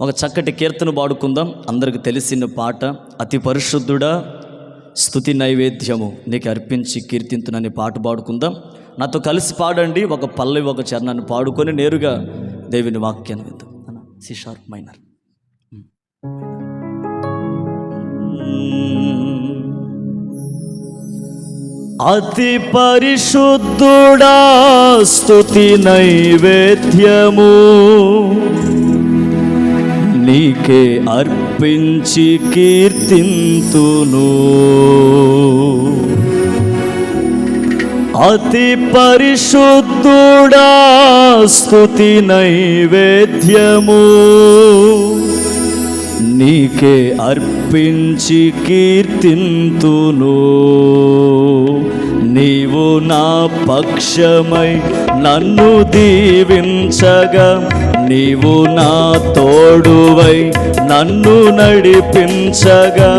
ఒక చక్కటి కీర్తన పాడుకుందాం. అందరికి తెలిసిన పాట అతి పరిశుద్ధుడా స్థుతి నైవేద్యము. నీకు అర్పించి కీర్తింతునని పాట పాడుకుందాం. నాతో కలిసి పాడండి ఒక పల్లవి ఒక చరణాన్ని పాడుకొని నేరుగా దేవుని వాక్యాన్ని విందాం. అన్న సి షార్ప్ మైనర్. అతి పరిశుద్ధుడా స్థుతి నైవేద్యము. నీకే అర్పించి కీర్తింతును. అతి పరిశుద్ధుడా స్థుతి నైవేద్యము. నీకే అర్పించి కీర్తింతును. నీవు నా పక్షమై నన్ను దీవించగా నీవు నా తోడువై నన్ను నడిపించగా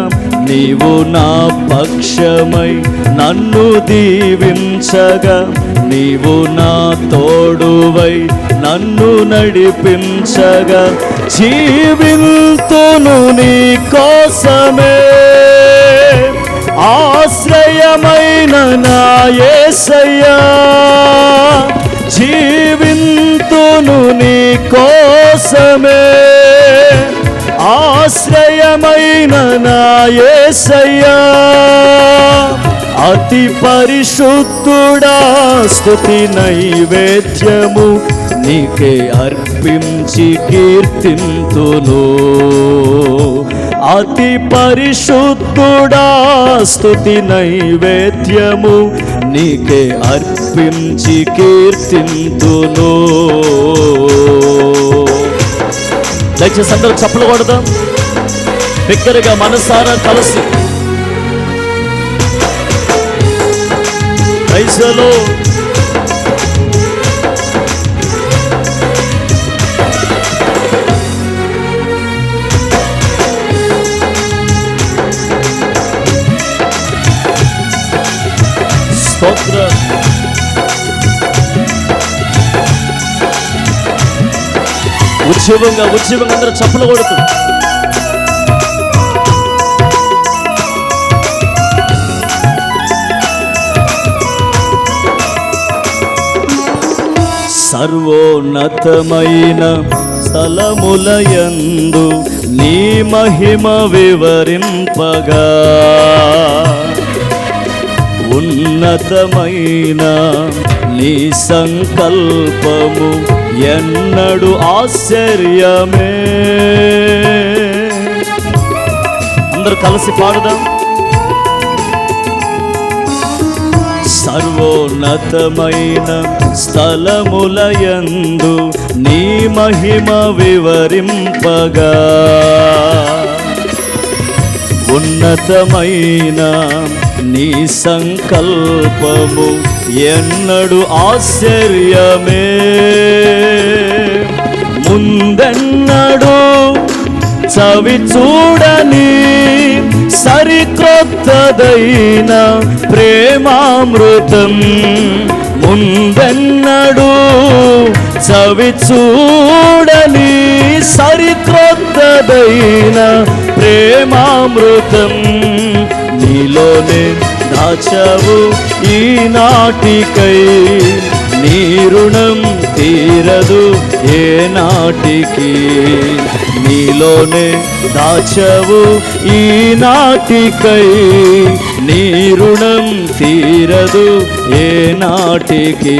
నీవు నా పక్షమై నన్ను దీవించగా నీవు నా తోడువై నన్ను నడిపించగా జీవింతును నీ కోసమే. ఆశ్రయమైన నా కోసమే ఆశ్రయమైన నాయసయ్యా అతి పరిశుద్ధుడా స్థుతి నైవేద్యము నీకే అర్పించి కీర్తింతును. అతి పరిశుద్ధుడా స్థుతి నైవేద్యము నీకే అర్పించి కీర్తింతును. దయచేసి అందరూ చప్పలు కొడదాం. దగ్గరగా మనసారా కలిసి. పైసలో ఉద్యమంగా ఉజ్జీవంగా అందరూ చప్పలు కొడుతూ. సర్వోన్నతమైన స్థలములయందు నీ మహిమ వివరింపగా. ఉన్నతమైన నీ సంకల్పము ఎన్నడు ఆశ్చర్యమే. అందరూ కలిసి పాడుదాం. సర్వోన్నతమైన స్థలములయందు నీ మహిమ వివరింపగా. ఉన్నతమైన నీ సంకల్పము ఎన్నడు ఆశ్చర్యమే. ముందెన్నడు చవి చూడని సరికొత్తదైన ప్రేమామృతం. ముందెన్నడు చవి చూడని సరికొత్తదైన ప్రేమామృతం. నీలోనే దాచవు ఈ నాటికై నీ రుణం తీరదు ఏ నాటికి నీలోనే దాచవు ఈ నాటికై నీ రుణం తీరదు ఏ నాటికి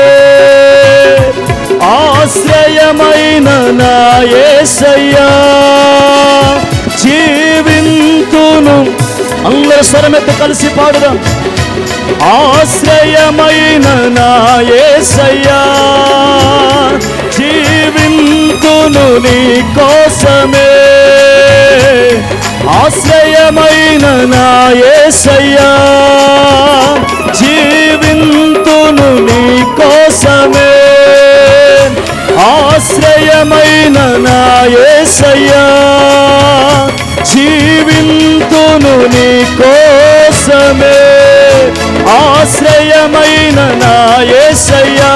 నా యేసయ్యా జీవింతును. అందరూ స్వరమెత్తు కలిసి పాడుదాం. ఆశ్రయమైన నా యేసయ్యా జీవింతును నీ కోసమే. ఆశ్రయమైన నా యేసయ్యా జీవింతును ఆశ్రయమైన నాయసయ్యా జీవింతును నీ కోసమే ఆశ్రయమైన నాయసయ్యా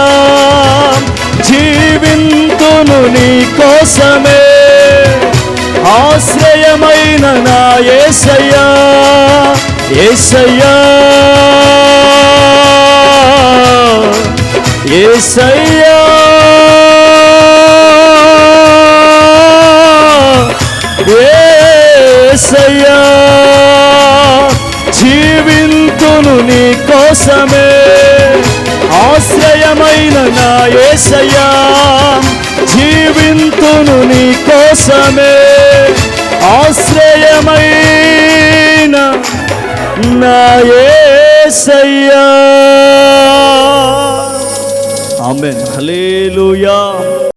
జీవింతును నీ కోసమే ఆశ్రయమైన నాయసయ్యా ఏసయ్యా ఏసయ్యా. నీ కోసమే ఆశ్రయమైన నా ఏసయ్యా జీవింతును నీ కోసమే ఆశ్రయమైన నా ఏసయ్యా.